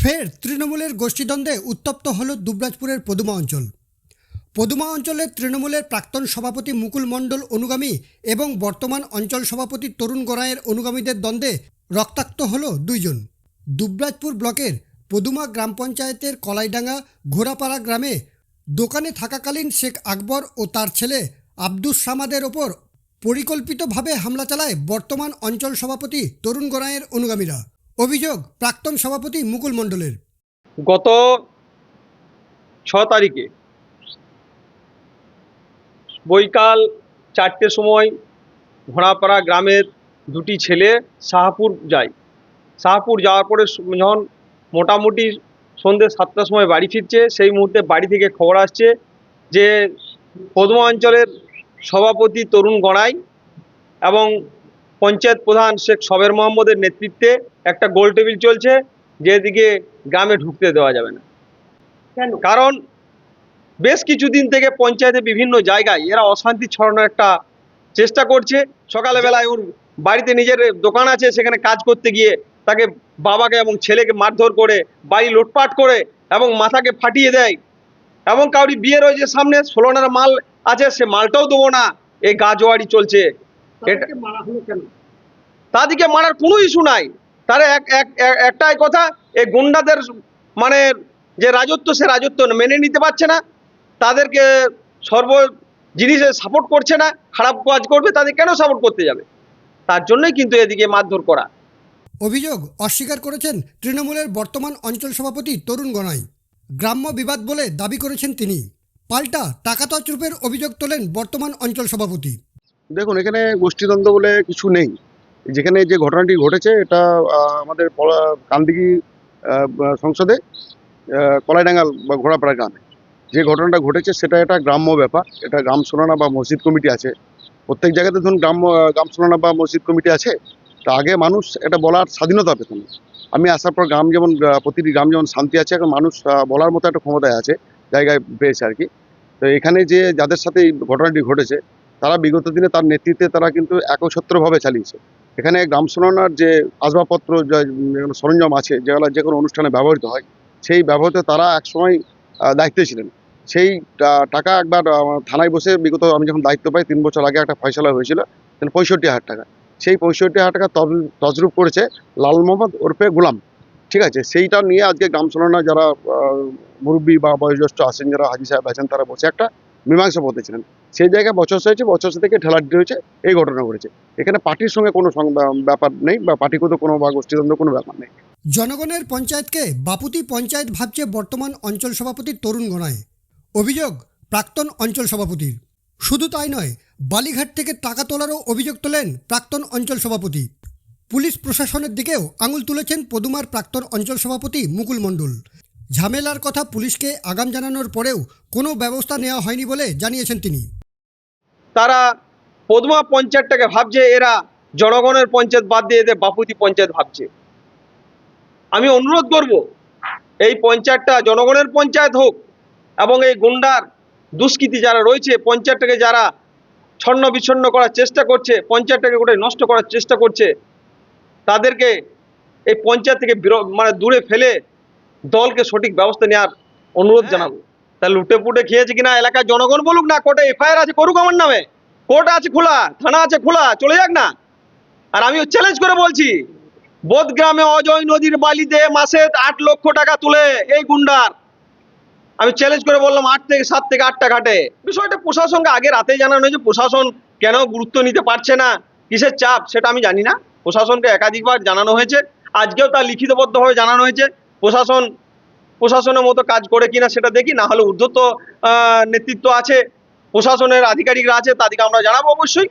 ফের তৃণমূলের গোষ্ঠীদ্বন্দ্বে উত্তপ্ত হল দুবরাজপুরের পদুমা অঞ্চল। পদুমা অঞ্চলের তৃণমূলের প্রাক্তন সভাপতি মুকুল মণ্ডল অনুগামী এবং বর্তমান অঞ্চল সভাপতি তরুণ গড়াইয়ের অনুগামীদের দ্বন্দ্বে রক্তাক্ত হল দুইজন। দুবরাজপুর ব্লকের পদুমা গ্রাম পঞ্চায়েতের কলাইডাঙ্গা ঘোড়াপাড়া গ্রামে দোকানে থাকাকালীন শেখ আকবর ও তার ছেলে আব্দুস সামাদের ওপর পরিকল্পিতভাবে হামলা চালায় বর্তমান অঞ্চল সভাপতি তরুণ গড়াইয়ের অনুগামীরা। অভিযোগ, প্রাক্তন সভাপতি মুকুল মণ্ডলের। গত ছ তারিখে বৈকাল চারটের সময় ঘোড়াপাড়া গ্রামের দুটি ছেলে শাহপুর যায়। শাহপুর যাওয়ার পরে যখন মোটামুটি সন্ধ্যে সাতটার সময় বাড়ি ফিরছে, সেই মুহূর্তে বাড়ি থেকে খবর আসছে যে পদমা অঞ্চলের সভাপতি তরুণ গড়াই এবং পঞ্চায়েত প্রধান শেখ সবের মোহাম্মদের নেতৃত্বে একটা গোল টেবিল চলছে যেদিকে গ্রামে ঢুকতে দেওয়া যাবে না। কারণ বেশ কিছুদিন থেকে পঞ্চায়েতে বিভিন্ন জায়গায় এরা অশান্তি ছড়ানোর একটা চেষ্টা করছে। সকালবেলায় ওর বাড়িতে নিজের দোকান আছে সেখানে কাজ করতে গিয়ে তাকে বাবাকে এবং ছেলেকে মারধর করে বাড়ি লুটপাট করে এবং মাথাকে ফাটিয়ে দেয়। এবং কাউরি বিয়ে রয়েছে সামনে ষোলোনার মাল আছে সে মালটাও দেবো না। এই গাজোয়ারি চলছে। তাদেরকে মারার কোনো ইস্যু নাই। তার এক এক- এক- একটাই কথা এই গুন্ডাদের মানে যে রাজত্ব সে রাজত্ব মেনে নিতে পারছে না। তাদেরকে সর্ব জিনিসে সাপোর্ট করছে না খারাপ কাজ করবে তাদের কেন সাপোর্ট করতে যাবে? তার জন্যই কিন্তু এদিকে মারধর করা। অভিযোগ অস্বীকার করেছেন তৃণমূলের বর্তমান অঞ্চল সভাপতি তরুণ গণাই গ্রাম্য বিবাদ বলে দাবি করেছেন তিনি। পাল্টা টাকা তছরূপের অভিযোগ তোলেন বর্তমান অঞ্চল সভাপতি। দেখুন এখানে গোষ্ঠীদ্বন্দ্ব বলে কিছু নেই। যেখানে যে ঘটনাটি ঘটেছে এটা আমাদের কান্দিগি সংসদে কলাইডাঙ্গাল বা ঘোড়াপাড়া গ্রামে। যে ঘটনাটা ঘটেছে সেটা একটা গ্রাম্য ব্যাপার। এটা গ্রাম সোনানা বা মসজিদ কমিটি আছে। প্রত্যেক জায়গাতে ধরুন গ্রাম্য আহ, গ্রাম সোনানা বা মসজিদ কমিটি আছে। তা আগে মানুষ এটা বলার স্বাধীনতা পেত না। আমি আসার পর গ্রাম যেমন প্রতিটি গ্রাম যেমন শান্তি আছে এখন মানুষ বলার মতো একটা ক্ষমতায় আছে জায়গায় পেয়েছে আর কি। তো এখানে যে যাদের সাথে এই ঘটনাটি ঘটেছে তারা বিগত দিনে তার নেতৃত্বে তারা কিন্তু একছত্রভাবে চালিয়েছে। এখানে গ্রাম শোনানোর যে আসবাবপত্র সরঞ্জাম আছে, যেগুলো যে কোনো অনুষ্ঠানে ব্যবহৃত হয়, সেই ব্যবহৃত তারা একসময় দায়িত্বে ছিলেন। সেই টাকা একবার থানায় বসে বিগত আমি যখন দায়িত্ব পাই, তিন বছর আগে একটা ফয়সলা হয়েছিল, সেখানে পঁয়ষট্টি হাজার টাকা। সেই পঁয়ষট্টি হাজার টাকা তজ- তজরুপ করেছে লাল মোহাম্মদ ওরফে গোলাম। ঠিক আছে? সেইটা নিয়ে আজকে গ্রাম শোনানা যারা মুরব্বী বা বয়োজ্যেষ্ঠ আছেন, যারা হাজি সাহেব আছেন, তারা বসে একটা মীমাংসা পথে ছিলেন। সেই জায়গায় বছর হয়েছে বছর থেকে ঠেলাটি হয়েছে, এই ঘটনা ঘটেছে। এখানে পার্টির সঙ্গে কোনো ব্যাপার নেই বা পার্টিগত কোনো বা গোষ্ঠীদ্বন্দ্ব কোনো ব্যাপার নেই। জনগণের পঞ্চায়েতকে বাপুতি পঞ্চায়েত ভাবছে বর্তমান অঞ্চল সভাপতি তরুণ গণায় অভিযোগ, প্রাক্তন অঞ্চল সভাপতির। শুধু তাই নয়, বালিঘাট থেকে টাকা তোলারও অভিযোগ তোলেন প্রাক্তন অঞ্চল সভাপতি। পুলিশ প্রশাসনের দিকেও আঙুল তুলেছেন পদুমার প্রাক্তন অঞ্চল সভাপতি মুকুল মণ্ডল। ঝামেলার কথা পুলিশকে আগাম জানানোর পরেও কোনো ব্যবস্থা নেওয়া হয়নি বলে জানিয়েছেন তিনি। তারা পদমা পঞ্চায়েতটাকে ভাবছে, এরা জনগণের পঞ্চায়েত বাদ দিয়ে এদের বাপুতি পঞ্চায়েত ভাবছে। আমি অনুরোধ করব, এই পঞ্চায়েতটা জনগণের পঞ্চায়েত হোক এবং এই গুন্ডার দুষ্কৃতি যারা রয়েছে, পঞ্চায়েতটাকে যারা ছন্ন বিচ্ছন্ন করার চেষ্টা করছে, পঞ্চায়েতটাকে গোটাই নষ্ট করার চেষ্টা করছে, তাদেরকে এই পঞ্চায়েত থেকে মানে দূরে ফেলে দলকে সঠিক ব্যবস্থা নেওয়ার অনুরোধ জানাব। তা লুটে পুটে খেয়েছে কিনা এলাকার জনগণ বলুক না কোর্টে এফআইআর আছে করুক আমার নামে। কোর্ট আছে খোলা থানা আছে খোলা চলে যাক না। আর আমি চ্যালেঞ্জ করে বলছি বোধ গ্রামে অজয় নদীর বালিতে মাসে আট লক্ষ টাকা তুলে এই গুন্ডার। আমি চ্যালেঞ্জ করে বললাম আট থেকে সাত থেকে আটটা ঘাটে। বিষয়টা প্রশাসনকে আগে রাতে জানানো হয়েছে প্রশাসন কেন গুরুত্ব নিতে পারছে না কিসের চাপ সেটা আমি জানি না। প্রশাসনকে একাধিকবার জানানো হয়েছে আজকেও তা লিখিতবদ্ধভাবে জানানো হয়েছে। প্রশাসন, প্রশাসনের মতো কাজ করে কিনা সেটা দেখি না হলে ঊর্ধ্বত নেতৃত্ব আছে, প্রশাসনের আধিকারিকরা আছে, তাদেরকে আমরা জানাব অবশ্যই।